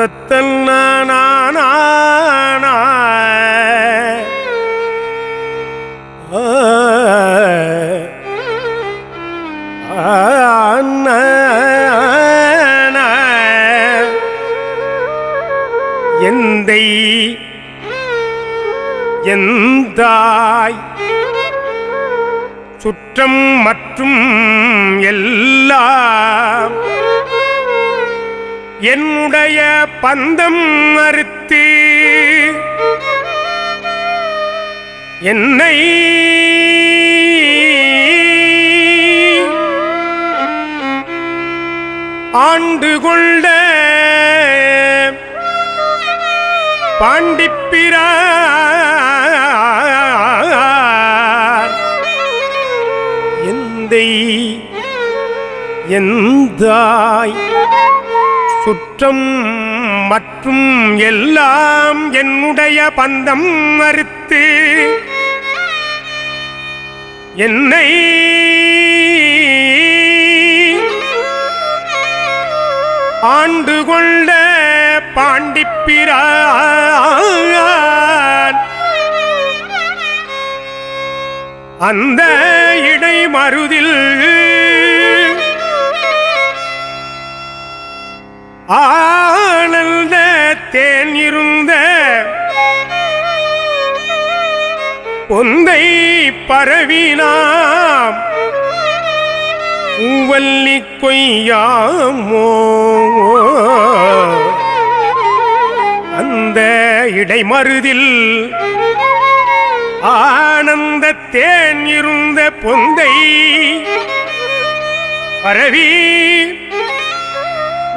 தத்தன்னானா எந்தை எந்தாய். சுற்றம் மற்றும் எல்லாம் என்னுடைய பந்தம் அறுத்து என்னை ஆண்டு கொண்ட பாண்டிப்பிரார். எந்தை எந்தாய் சுற்றம் மற்றும் எல்லாம் என்னுடைய பந்தம் மறுத்து என்னை ஆண்டு கொண்ட பாண்டிப்பிரான். அந்த இடை மருதில் தேன் இருந்த பொந்தை பரவினாம். ஊவல்லி கொய்யாமோ? அந்த இடைமருதில் ஆனந்த தேன் இருந்த பொந்தை பரவி.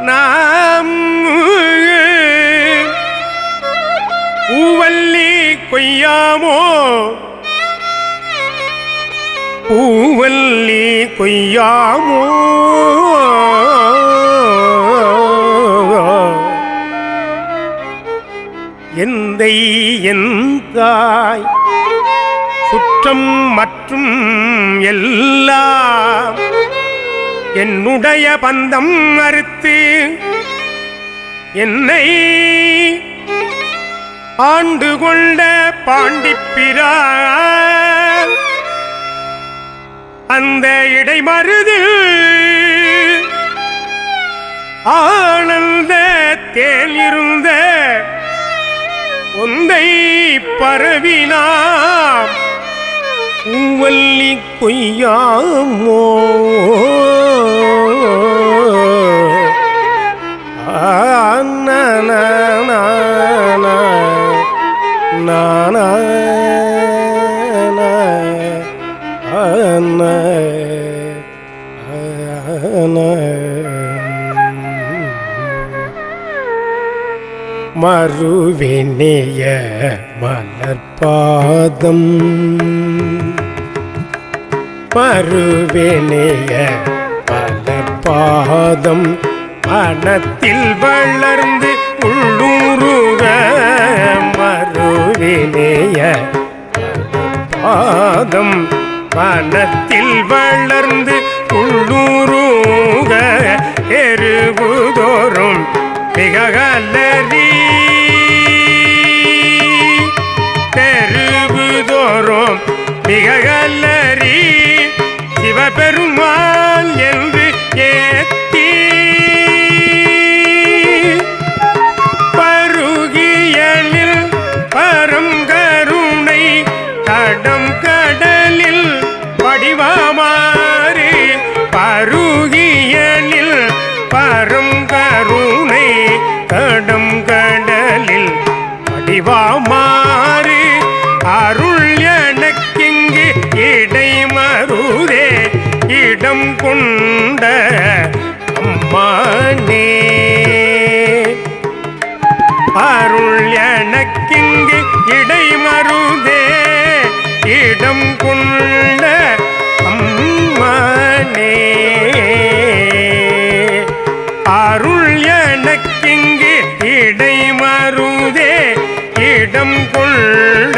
நாம் கொய்யாமோ பூவல்லி கொய்யாமோ? எந்தை எந்தாய் சுற்றம் மற்றும் எல்லாம் என்னுடைய பந்தம் அறுத்து என்னை ஆண்டு கொண்ட பாண்டிப்பிரான் அந்த இடைமருது ஆனந்த தேல் இருந்த ஒந்தை பரவினாம். உவல்லி கொய்யாமோ. மறுவினிய மலர்பாதம். மறுவினிய மலர்பாதம். மனத்தில் வளர்ந்து உள்ளூருக மறுவினிய பாதம் மனத்தில் வளர்ந்து எருகுதோறும் மிகலரி தெருவுதோறும் மிகலரி சிவபெருமான் என்று ஏத்தி பருகியலில் பரங்கருணை தடம் கடலில் படிவாமா இடம் கொண்ட அம்மானே. அருள் எனக்கிங்கு இடை மருதே இடம் கொண்ட அம்மானே. அருள் எனக்கிங்கு இடை மருதே இடம் கொண்ட